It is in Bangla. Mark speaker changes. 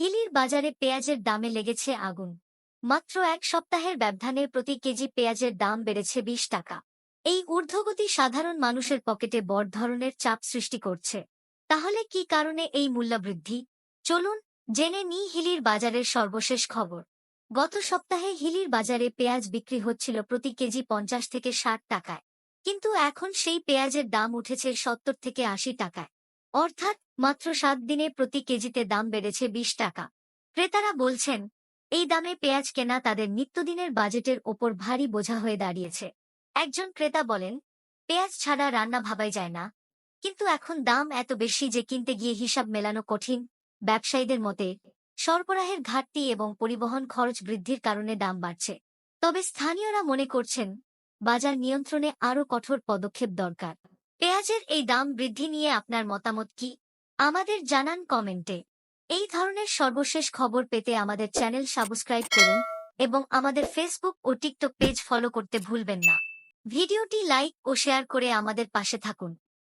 Speaker 1: হিলির বাজারে পেঁয়াজের দামে লেগেছে আগুন। মাত্র এক সপ্তাহের ব্যবধানে প্রতি কেজি পেঁয়াজের দাম বেড়েছে বিশ টাকা। এই ঊর্ধ্বগতি সাধারণ মানুষের পকেটে বড় ধরনের চাপ সৃষ্টি করছে। তাহলে কি কারণে এই মূল্যবৃদ্ধি? চলুন জেনে নিই হিলির বাজারের সর্বশেষ খবর। গত সপ্তাহে হিলির বাজারে পেঁয়াজ বিক্রি হচ্ছিল প্রতি কেজি পঞ্চাশ থেকে ষাট টাকায়। কিন্তু এখন সেই পেঁয়াজের দাম উঠেছে সত্তর থেকে আশি টাকায়। অর্থাৎ মাত্র সাত দিনে প্রতি কেজিতে দাম বেড়েছে বিশ টাকা। ক্রেতারা বলছেন, এই দামে পেঁয়াজ কেনা তাদের নিত্যদিনের বাজেটের ওপর ভারী বোঝা হয়ে দাঁড়িয়েছে। একজন ক্রেতা বলেন, পেঁয়াজ ছাড়া রান্না ভাবাই যায় না। কিন্তু এখন দাম এত বেশি যে কিনতে গিয়ে হিসাব মেলানো কঠিন। ব্যবসায়ীদের মতে, সরবরাহের ঘাটতি এবং পরিবহন খরচ বৃদ্ধির কারণে দাম বাড়ছে। তবে স্থানীয়রা মনে করছেন, বাজার নিয়ন্ত্রণে আরও কঠোর পদক্ষেপ দরকার। পেঁয়াজের এই দাম বৃদ্ধি নিয়ে আপনার মতামত কি? আমাদের জানান কমেন্টে। এই ধরনের সর্বশেষ খবর পেতে আমাদের চ্যানেল সাবস্ক্রাইব করুন এবং আমাদের ফেসবুক ও টিকটক পেজ ফলো করতে ভুলবেন না। ভিডিওটি লাইক ও শেয়ার করে আমাদের পাশে থাকুন।